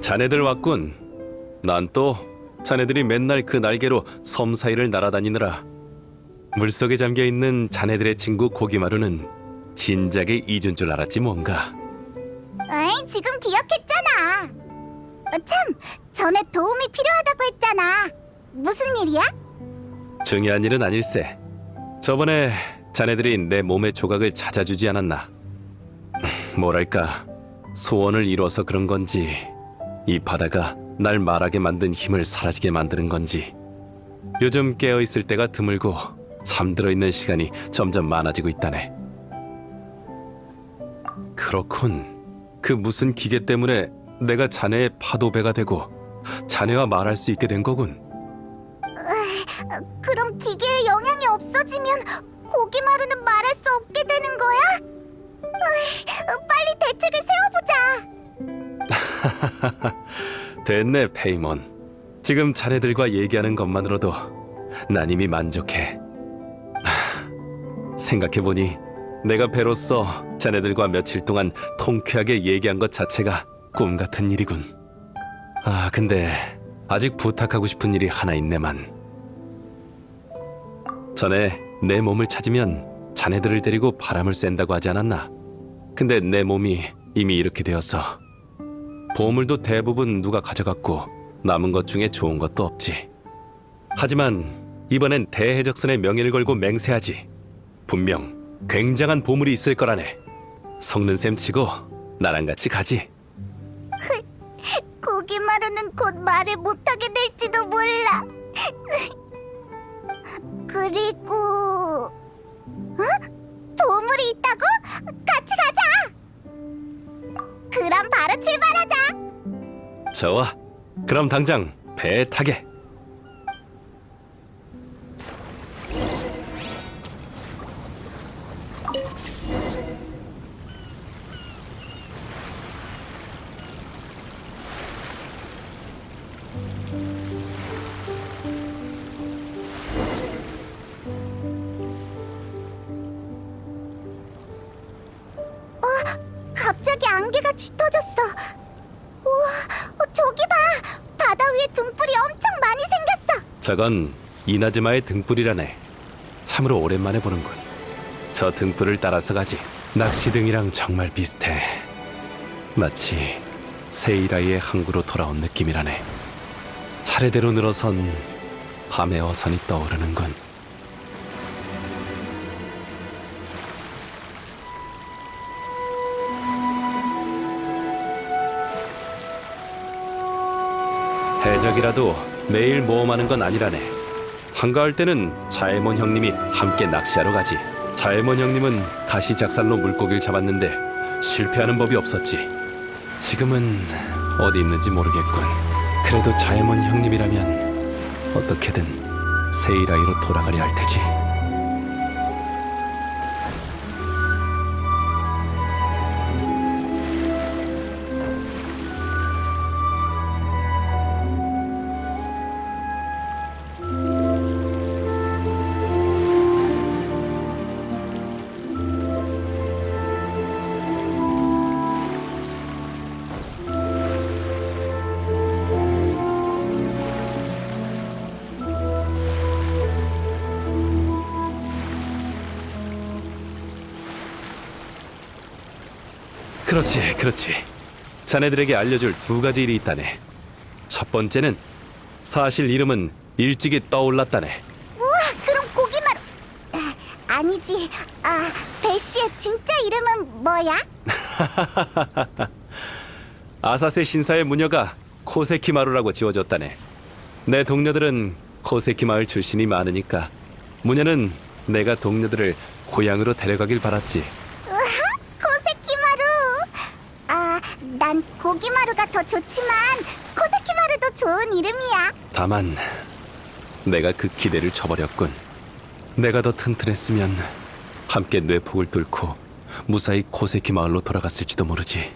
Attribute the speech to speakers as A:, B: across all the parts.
A: 자네들 왔군. 난 또 자네들이 맨날 그 날개로 섬 사이를 날아다니느라 물속에 잠겨 있는 자네들의 친구 고기마루는 진작에 잊은 줄 알았지 뭔가.
B: 에이, 지금 기억했잖아. 어, 참, 전에 도움이 필요하다고 했잖아. 무슨 일이야?
A: 중요한 일은 아닐세. 저번에 자네들이 내 몸의 조각을 찾아주지 않았나? 뭐랄까 소원을 이뤄서 그런 건지 이 바다가 날 말하게 만든 힘을 사라지게 만드는 건지 요즘 깨어 있을 때가 드물고 잠들어 있는 시간이 점점 많아지고 있다네. 그렇군. 그 무슨 기계 때문에 내가 자네의 파도배가 되고 자네와 말할 수 있게 된 거군.
B: 어, 그럼 기계의 영향이 없어지면 고기 마루는 말할 수 없게 되는 거야? 으이, 어, 빨리 대책을 세워보자.
A: 됐네, 페이몬. 지금 자네들과 얘기하는 것만으로도 난 이미 만족해. 하, 생각해보니 내가 배로써 자네들과 며칠 동안 통쾌하게 얘기한 것 자체가 꿈 같은 일이군. 아, 근데 아직 부탁하고 싶은 일이 하나 있네만. 전에 내 몸을 찾으면 자네들을 데리고 바람을 쐰다고 하지 않았나? 근데 내 몸이 이미 이렇게 되어서 보물도 대부분 누가 가져갔고 남은 것 중에 좋은 것도 없지. 하지만 이번엔 대해적선의 명예를 걸고 맹세하지. 분명 굉장한 보물이 있을 거라네. 속는 셈 치고 나랑 같이 가지.
B: 고기 마루는 곧 말을 못하게 될지도 몰라. 그리고 어? 보물이 있다고? 같이 가자. 그럼 바로 출발하자.
A: 좋아. 그럼 당장 배에 타게.
B: 갑자기 안개가 짙어졌어. 우와, 어, 저기 봐. 바다 위에 등불이 엄청 많이 생겼어.
A: 저건 이나즈마의 등불이라네. 참으로 오랜만에 보는군. 저 등불을 따라서 가지. 낚시등이랑 정말 비슷해. 마치 세이라이의 항구로 돌아온 느낌이라네. 차례대로 늘어선 밤의 어선이 떠오르는군. 해적이라도 매일 모험하는 건 아니라네. 한가할 때는 자에몬 형님이 함께 낚시하러 가지. 자에몬 형님은 가시 작살로 물고기를 잡았는데 실패하는 법이 없었지. 지금은 어디 있는지 모르겠군. 그래도 자에몬 형님이라면 어떻게든 세이라이로 돌아가려 할 테지. 그렇지, 그렇지. 자네들에게 알려줄 두 가지 일이 있다네. 첫 번째는 사실 이름은 일찍이 떠올랐다네.
B: 우와, 그럼 고기마루. 아, 아니지. 아, 배씨의 진짜 이름은 뭐야?
A: 아사세 신사의 무녀가 코세키마루라고 지어줬다네. 내 동료들은 코세키 마을 출신이 많으니까 무녀는 내가 동료들을 고향으로 데려가길 바랐지.
B: 우와, 코세키마루. 아, 난 고기마루가 더 좋지만 코세키마루도 좋은 이름이야.
A: 함께 뇌폭을 뚫고 무사히 코세키 마을로 돌아갔을지도 모르지.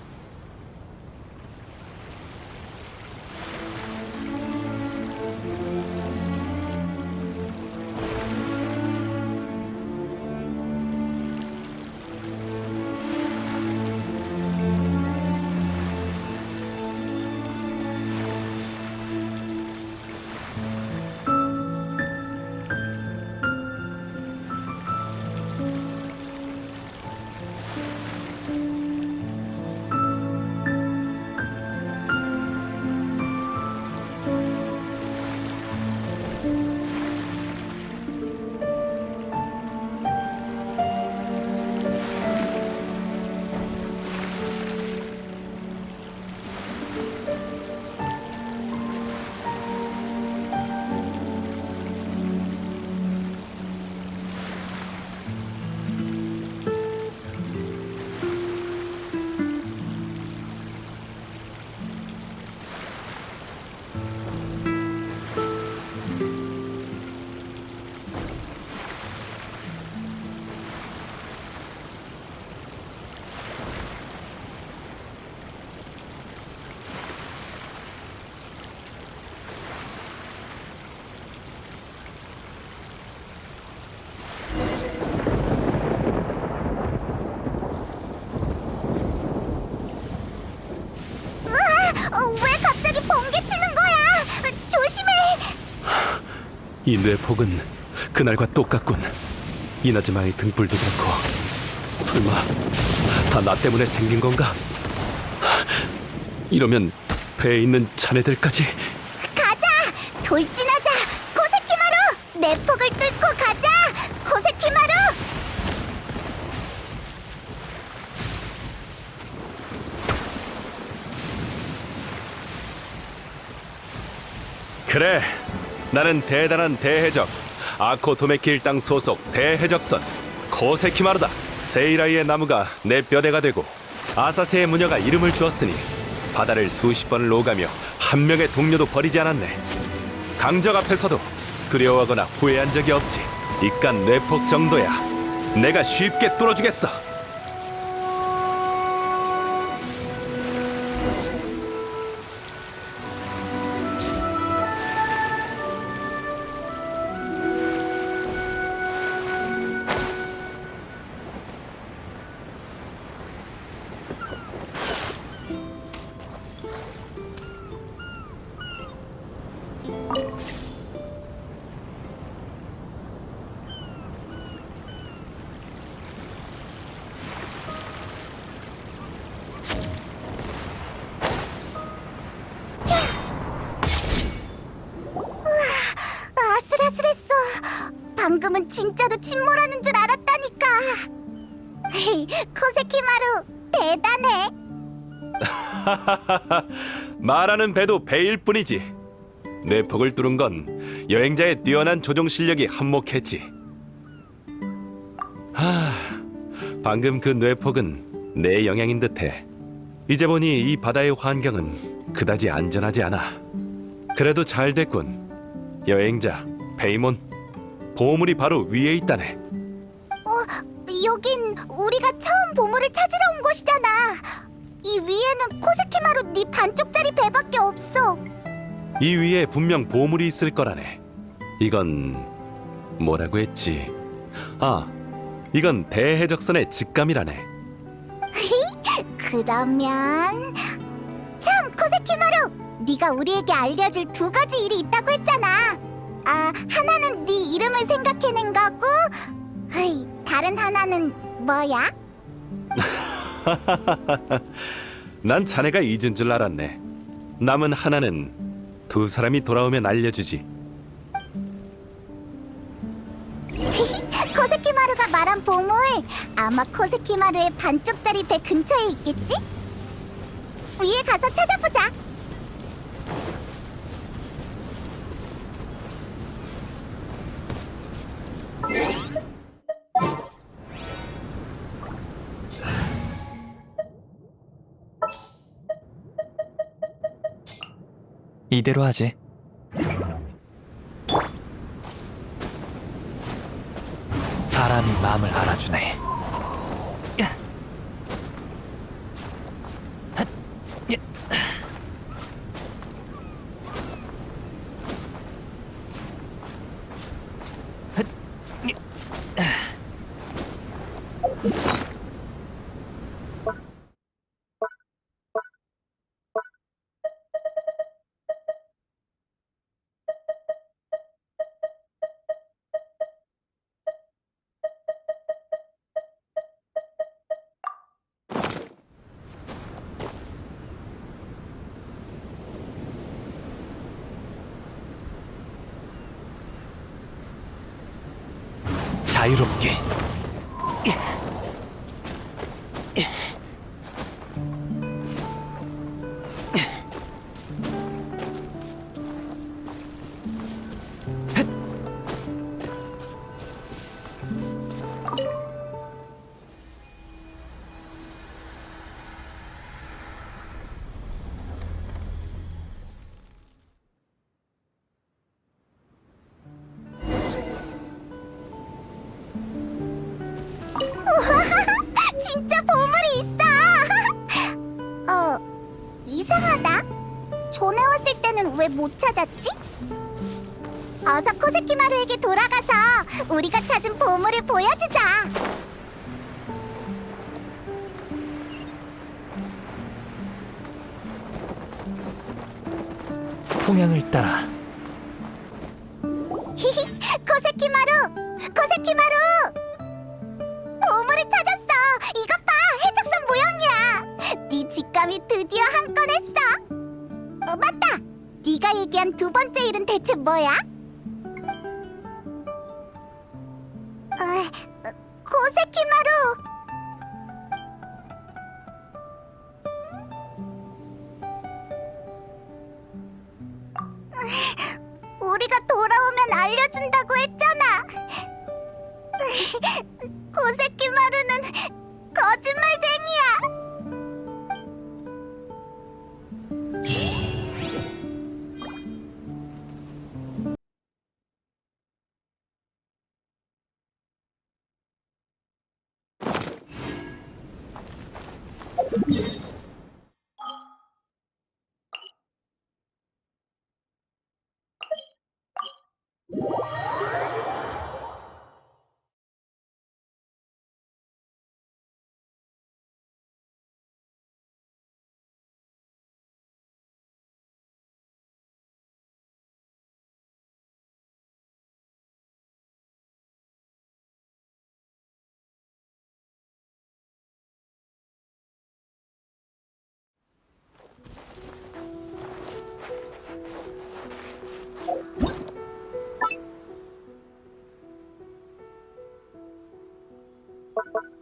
B: 어, 왜 갑자기 번개 치는 거야? 어, 조심해.
A: 이 뇌폭은 그날과 똑같군. 이나즈마의 등불도 그렇고 설마 다 나 때문에 생긴 건가? 이러면 배에 있는 자네들까지
B: 가자. 돌진하자. 코세키마루. 내 폭을 뚫고 가자. 코세키마루.
A: 그래 나는 대단한 대해적 아코토메키 일당 소속 대해적선 코세키마루다. 세이라이의 나무가 내 뼈대가 되고 아사세의 무녀가 이름을 주었으니 바다를 수십 번을 오가며 한 명의 동료도 버리지 않았네. 강적 앞에서도 두려워하거나 후회한 적이 없지. 이깟 뇌폭 정도야. 내가 쉽게 뚫어주겠어. 말하는 배도 배일 뿐이지. 뇌폭을 뚫은 건 여행자의 뛰어난 조종 실력이 한몫했지. 하, 방금 그 뇌폭은 내 영향인 듯해. 이제 보니 이 바다의 환경은 그다지 안전하지 않아. 그래도 잘 됐군. 여행자 페이몬 보물이 바로 위에 있다네.
B: 여긴 우리가 처음 보물을 찾으러 온 곳이잖아. 이 위에는 코세키마루 네 반쪽짜리 배밖에 없어.
A: 이 위에 분명 보물이 있을 거라네. 이건 뭐라고 했지? 아, 이건 대해적선의 직감이라네.
B: 그러면 참 코세키마루, 네가 우리에게 알려줄 두 가지 일이 있다고 했잖아. 아 하나는 네 이름을 생각해낸 거고, 헤이, 다른 하나는 뭐야?
A: 난 자네가 잊은 줄 알았네. 남은 하나는 두 사람이 돌아오면 알려주지.
B: 코세키마루가 말한 보물 아마 코세키마루의 반쪽짜리 배 근처에 있겠지? 위에 가서 찾아보자.
C: 이대로 하지. 다 바람이 마음을 알아주네. 자유롭게.
B: 왜 못 찾았지? 어서 코세키마루에게 돌아가서 우리가 찾은 보물을 보여주자.
C: 풍향을 따라
B: 히히, 코세키마루. 얘기한 두 번째 일은 대체 뭐야? 어, 어, 코세키마루. 우리가 돌아오면 알려준다고 했잖아. 고세 Thank you.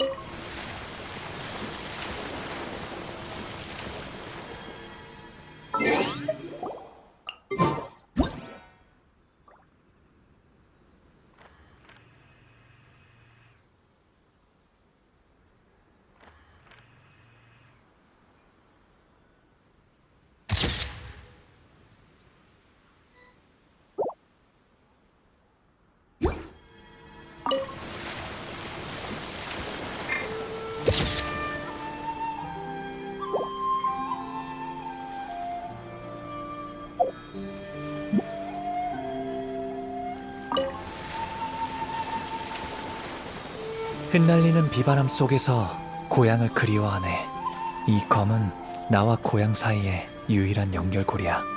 B: you
C: 흩날리는 비바람 속에서 고향을 그리워하네. 이 검은 나와 고향 사이의 유일한 연결고리야.